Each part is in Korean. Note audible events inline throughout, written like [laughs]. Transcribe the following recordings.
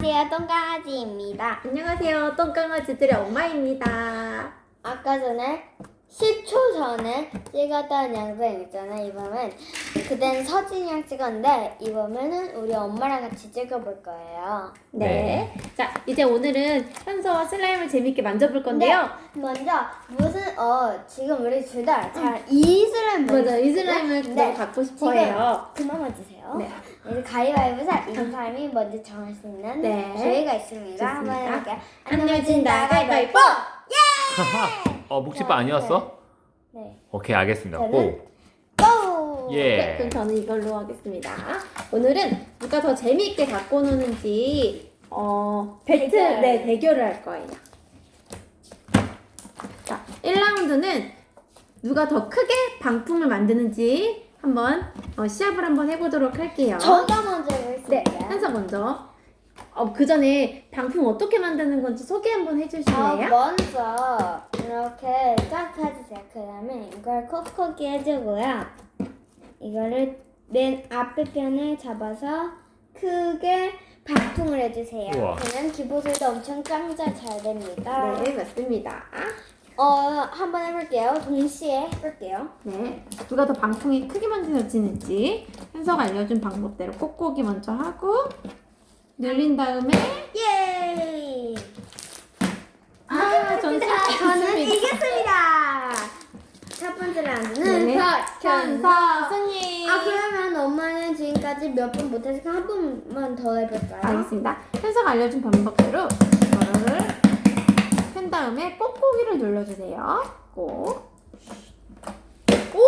안녕하세요, 똥강아지입니다. 안녕하세요. 똥강아지들의 엄마입니다. 아까 전에 10초 전에 찍었던 영상 있잖아요. 이번엔 그땐 서진이랑 찍었는데 이번에는 우리 엄마랑 같이 찍어볼 거예요. 네. 자, 이제 오늘은 현서와 슬라임을 재밌게 만져볼 건데요. 먼저 무슨 어 지금 우리 둘 다 잘 이슬라임 맞아, 이 슬라임을 네. 너무 갖고 싶어해요. 그만 맞으세요. 네. 이제 가위바위보사 이 사람이 먼저 정할 수 있는 네. 기회가 있습니다. 한번 좋습니다. 해볼게요. 안 내면 진다, 가위바위보! [laughs] 어 묵찌빠 아니었어? 네. 오케이 알겠습니다. 저는 고. 고! 예. 네, 그럼 저는 이걸로 하겠습니다. 오늘은 누가 더 재미있게 갖고 노는지 어, 배틀, 대결. 네, 대결을 할 거예요. 자, 1라운드는 누가 더 크게 방풍을 만드는지 한번 어, 시합을 한번 해보도록 할게요. 저가 먼저. 네, 현서 먼저. 어, 그 전에 방풍 어떻게 만드는 건지 소개 한번 어, 해주실래요? 먼저 이렇게 쫙 펴주세요. 그 다음에 이걸 콕콕이 해주고요. 이거를 맨 앞에 편을 잡아서 크게 반풍을 해주세요. 우와. 그러면 기보술도 엄청 짱짱 잘 됩니다. 네, 맞습니다. 어, 한번 해볼게요. 동시에 해볼게요. 네, 누가 더 방풍이 크게 만들어지는지 현서가 알려준 방법대로 꼭꼭이 먼저 하고 늘린 다음에 예! 아, 전승 저는 이겼습니다. 첫 번째 라운드는 네, 현서. 현서 승리. 아 그러면 엄마는 지금까지 몇 번 못했으니까 한 번만 더 해볼까요? 알겠습니다. 현서가 알려준 방법대로 이거를 편 다음에 꼭꼭이를 눌러주세요. 꼭. 오!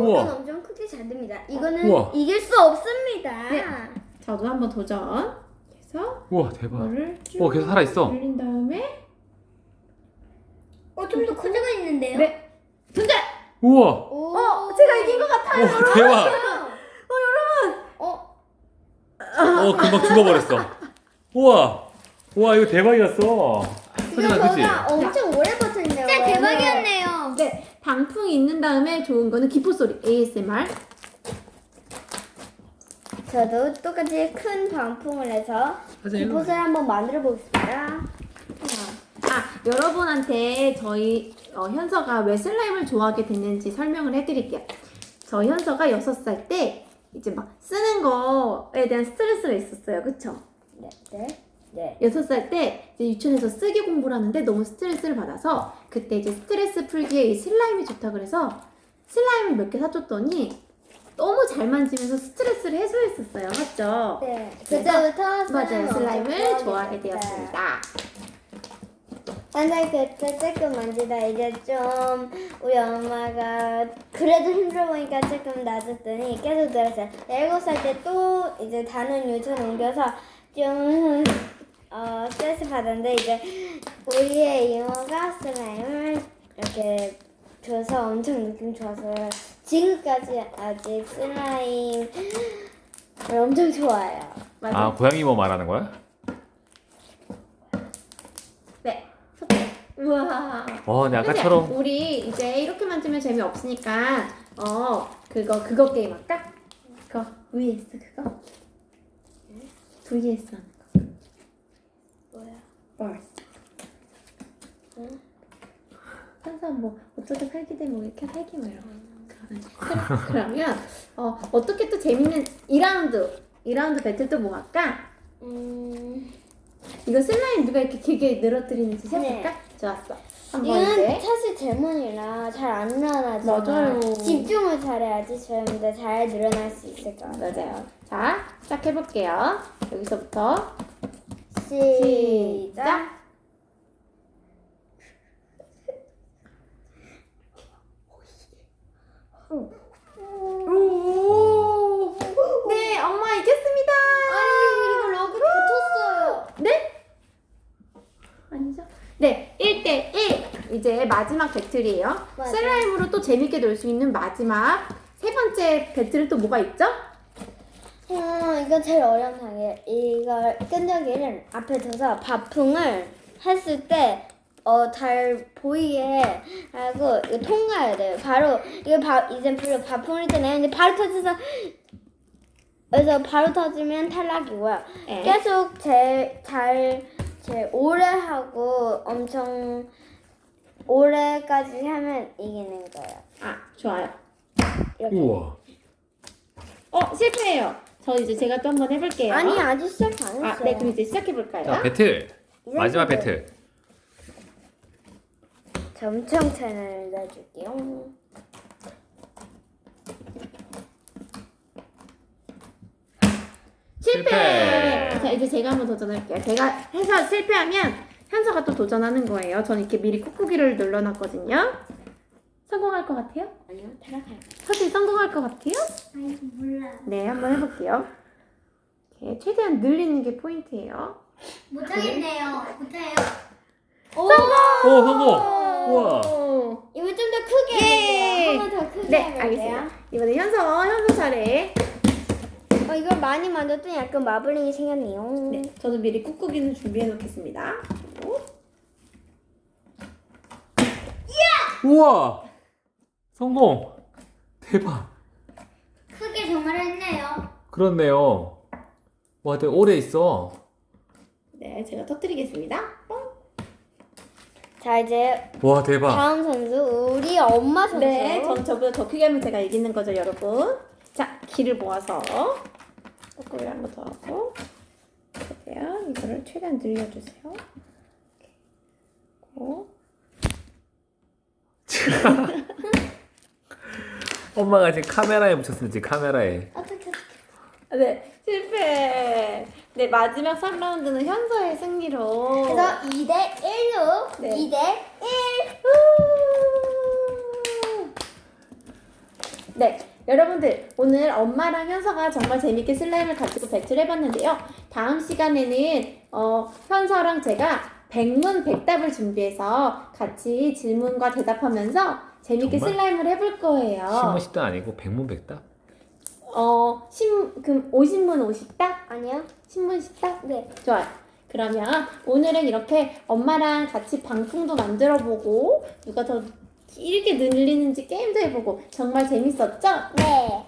우와. 이건 엄청 크게 잘 됩니다. 이거는 우와. 이길 수 없습니다. 네. 저도 한번 도전. 그래서 우와 대박. 이거를 쭉오 계속 살아 있어. 늘린 다음에 어, 좀더 커져가 있는데요? 네, 도전. 우와. 오. 어, 제가 이긴 것 같아요. 오 대박. 어, 어 금방 죽어버렸어. 우와. 우와 이거 대박이었어. 이거 소진아 그치? 저가 엄청 오래 버텼네요. 진짜 대박이었네요. 네, 방풍이 있는 다음에 좋은 거는 기포 소리 ASMR. 저도 똑같이 큰 방풍을 해서 기포를 한번 만들어 보겠습니다. 아, 여러분한테 저희 어, 현서가 왜 슬라임을 좋아하게 됐는지 설명을 해드릴게요. 저 현서가 6살 때 이제 막 쓰는 거에 대한 스트레스가 있었어요. 그쵸? 네, 네, 네. 6살 때 이제 유치원에서 쓰기 공부를 하는데 너무 스트레스를 받아서 그때 이제 스트레스 풀기에 이 슬라임이 좋다 그래서 슬라임을 몇 개 사줬더니 너무 잘 만지면서 스트레스를 해소했었어요. 맞죠? 네. 그때부터 맞아요. 슬라임을 좋아하게. 되었습니다. 근데 그때 조금 만지다 이제 좀 우리 엄마가 그래도 힘들어 보니까 조금 놔줬더니 계속 들었어요. 일곱 살 때 또 이제 다른 유치원 옮겨서 좀 어, 스트레스 받았는데 이제 우리의 이모가 슬라임을 이렇게 줘서 엄청 느낌 좋아서 지금까지 아직 슬라임을 엄청 좋아해요. 맞아요. 아 고양이 뭐 말하는 거야? 네. 우와. 어 근데 아까처럼 우리 이제 이렇게 만지면 재미 없으니까 어 그거 그거 게임 할까? 그거 vs 그거 vs 하는 거 뭐야? 벌스 응? 항상 뭐 어쩌다 살게 되면 뭐 이렇게 살기 뭐 이런 거 그러- 그러면 어 어떻게 또 재밌는 2라운드 2라운드 배틀 또 뭐 할까? 음. 이거 슬라임 누가 이렇게 길게 늘어뜨리는지 네. 해볼까? 좋았어 한번 이건 이제 사실 질문이라 잘 안 늘어나죠. 맞아요. 집중을 잘해야지 저희보다 잘 늘어날 수 있을 것 같아요. 맞아요 자 시작해볼게요 여기서부터 시작. 오, 네, 엄마 이겼습니다. 아니 이거 럭이 붙었어요. 네? 아니죠? 네, 1대 1. 이제 마지막 배틀이에요. 맞아요. 슬라임으로 또 재밌게 놀 수 있는 마지막 세 번째 배틀은 또 뭐가 있죠? 음, 이건 제일 어려운 단계. 이걸 끈적이를 앞에 둬서 밥풍을 했을 때. 어, 잘 보이게 하고 이거 통과해야 돼요. 바로 이거 바, 이제 별로 밥풍을 했잖아요. 근데 바로 터져서 그래서 바로 터지면 탈락이고요. 네. 계속 제 잘 제 오래 하고 엄청 오래까지 하면 이기는 거예요. 아 좋아요. 이렇게. 우와. 어 실패해요. 저 이제 제가 또 한번 해볼게요. 아니 아직 시작 안 했어요. 아, 네 그럼 이제 시작해 볼까요? 자 배틀. 이제 마지막 배틀. 점청 채널을 넣어줄게요. 실패. 실패. 자 이제 제가 한번 도전할게요. 제가 해서 실패하면 현서가 또 도전하는 거예요. 전 이렇게 미리 꾹꾹이를 눌러놨거든요. 성공할 것 같아요? 아니요 탈락할. 서진 성공할 것 같아요? 아니 몰라. 네, 한번 해볼게요. 이렇게 최대한 늘리는 게 포인트예요. 못하겠네요. 못해요. 오 성공. 우와. 오. 이거 좀 더 크게 예. 해볼게요. 한번 더 크게 네, 해볼게요. 알겠습니다. 이번에 현서, 현서 차례. 어, 이걸 많이 만졌더니 약간 마블링이 생겼네요. 네, 저도 미리 꾹꾹이는 준비해 놓겠습니다. 우와. 성공. 대박. 크게 정말 했네요. 그렇네요. 와, 되게 오래 있어. 네, 제가 터뜨리겠습니다. 뻥. 자 이제 와, 대박. 다음 선수 우리 엄마 선수. 네, 전 저보다 더 크게 하면 제가 이기는 거죠, 여러분. 자, 기를 모아서 꾹꾹이 한번 더 하고 보세요. 이거를 최대한 늘려주세요. 그리고 [laughs] 엄마가 지금 카메라에 붙였어, 지금 카메라에. 어떻게 아, 네, 실패. 네, 마지막 3라운드는 현서의 승리로. 그래서 2대 1로 네. 2대 1. 네, 여러분들 오늘 엄마랑 현서가 정말 재밌게 슬라임을 가지고 배틀 해봤는데요. 다음 시간에는 어, 현서랑 제가 백문 백답을 준비해서 같이 질문과 대답하면서 재밌게 정말? 슬라임을 해볼 거예요. 신문식도 아니고 백문백답? 어, 신, 그, 오신문 오식답? 아니요. 신문 식답? 네. 좋아요. 그러면 오늘은 이렇게 엄마랑 같이 방풍도 만들어 보고 누가 더 길게 늘리는지 게임도 해보고 정말 재밌었죠? 네.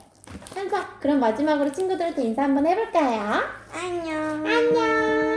현서 그럼 마지막으로 친구들한테 인사 한번 해볼까요? 안녕. 안녕